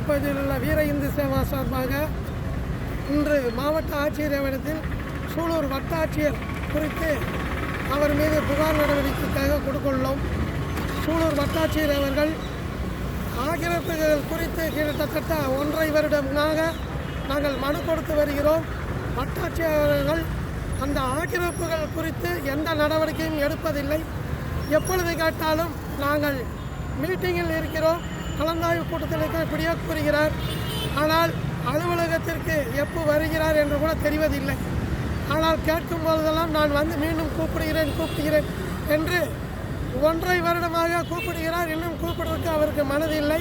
சூலூர் பகுதியில் உள்ள வீர இந்து சேவா சார்பாக இன்று மாவட்ட ஆட்சியர் இடத்தில் சூலூர் வட்டாட்சியர் குறித்து அவர் மீது புகார் நடவடிக்கைக்காக கொடுத்துள்ளோம் சூலூர் வட்டாட்சியர் அவர்கள் ஆக்கிரமிப்புகள் குறித்து கிட்டத்தட்ட ஒன்றரை வருடமாக நாங்கள் மனு கொடுத்து வருகிறோம். வட்டாட்சியர்கள் அந்த ஆக்கிரமிப்புகள் குறித்து எந்த நடவடிக்கையும் எடுப்பதில்லை. எப்பொழுது கேட்டாலும் நாங்கள் மீட்டிங்கில் இருக்கிறோம். கலந்தாய்வு கூட்டத்தில் இருக்க இப்படியே கூறுகிறார். ஆனால் அலுவலகத்திற்கு எப்போ வருகிறார் என்று கூட தெரிவதில்லை. ஆனால் கேட்கும் போதெல்லாம் நான் வந்து மீண்டும் கூப்பிடுகிறேன் கூப்பிடுகிறேன் என்று ஒன்றை வருடமாக கூப்பிடுகிறார். இன்னும் கூப்பிடுறதுக்கு அவருக்கு மனதில்லை.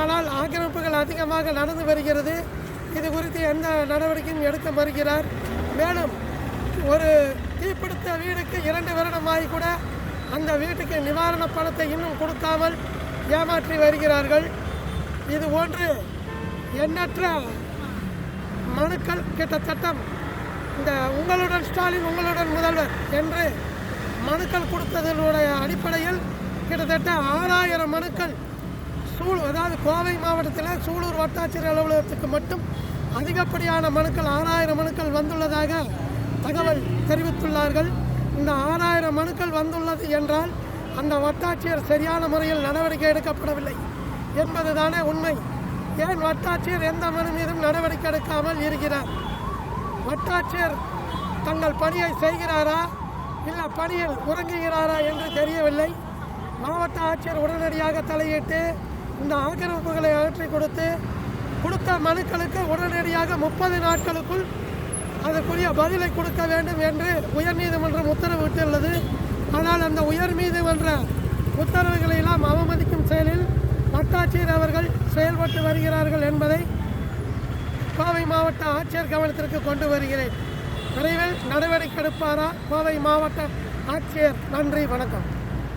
ஆனால் ஆக்கிரமிப்புகள் அதிகமாக நடந்து வருகிறது. இது குறித்து எந்த நடவடிக்கையும் எடுக்க மறுக்கிறார். மேலும் ஒரு தீப்பிடித்த வீடுக்கு இரண்டு வருடமாகி கூட அந்த வீட்டுக்கு நிவாரண பணத்தை இன்னும் கொடுக்காமல் ஏமாற்றி வருகிறார்கள். இது போன்று எண்ணற்ற மனுக்கள் கிட்டத்தட்ட இந்த உங்களுடன் ஸ்டாலின் உங்களுடன் முதல்வர் என்று மனுக்கள் கொடுத்ததனுடைய அடிப்படையில் கிட்டத்தட்ட ஆறாயிரம் மனுக்கள் சூழ் அதாவது கோவை மாவட்டத்தில் சூலூர் வட்டாட்சியர் அலுவலகத்துக்கு மட்டும் அதிகப்படியான மனுக்கள் ஆறாயிரம் மனுக்கள் வந்துள்ளதாக தகவல் தெரிவித்துள்ளார்கள். இந்த ஆறாயிரம் மனுக்கள் வந்துள்ளது என்றால் அந்த வட்டாட்சியர் சரியான முறையில் நடவடிக்கை எடுக்கப்படவில்லை என்பதுதானே உண்மை. ஏன் வட்டாட்சியர் எந்த மனு மீதும் நடவடிக்கை எடுக்காமல் இருக்கிறார்? வட்டாட்சியர் தங்கள் பணியை செய்கிறாரா? இல்லை பணியில் உறங்குகிறாரா என்று தெரியவில்லை. மாவட்ட ஆட்சியர் உடனடியாக தலையிட்டு இந்த ஆக்கிரமிப்புகளை அகற்றி கொடுத்து கொடுத்த மனுக்களுக்கு உடனடியாக முப்பது நாட்களுக்குள் அதற்குரிய பதிலை கொடுக்க வேண்டும் என்று உயர்நீதிமன்றம் உத்தரவிட்டுள்ளது. ஆனால் அந்த உயர் மீது உயர்நீதிமன்ற உத்தரவுகளை எல்லாம் அவமதிக்கும் செயலில் வட்டாட்சியர் அவர்கள் செயல்பட்டு வருகிறார்கள் என்பதை கோவை மாவட்ட ஆட்சியர் கவனத்திற்கு கொண்டு வருகிறேன். விரைவில் நடவடிக்கை எடுப்பாரா? கோவை மாவட்ட ஆட்சியர். நன்றி வணக்கம்.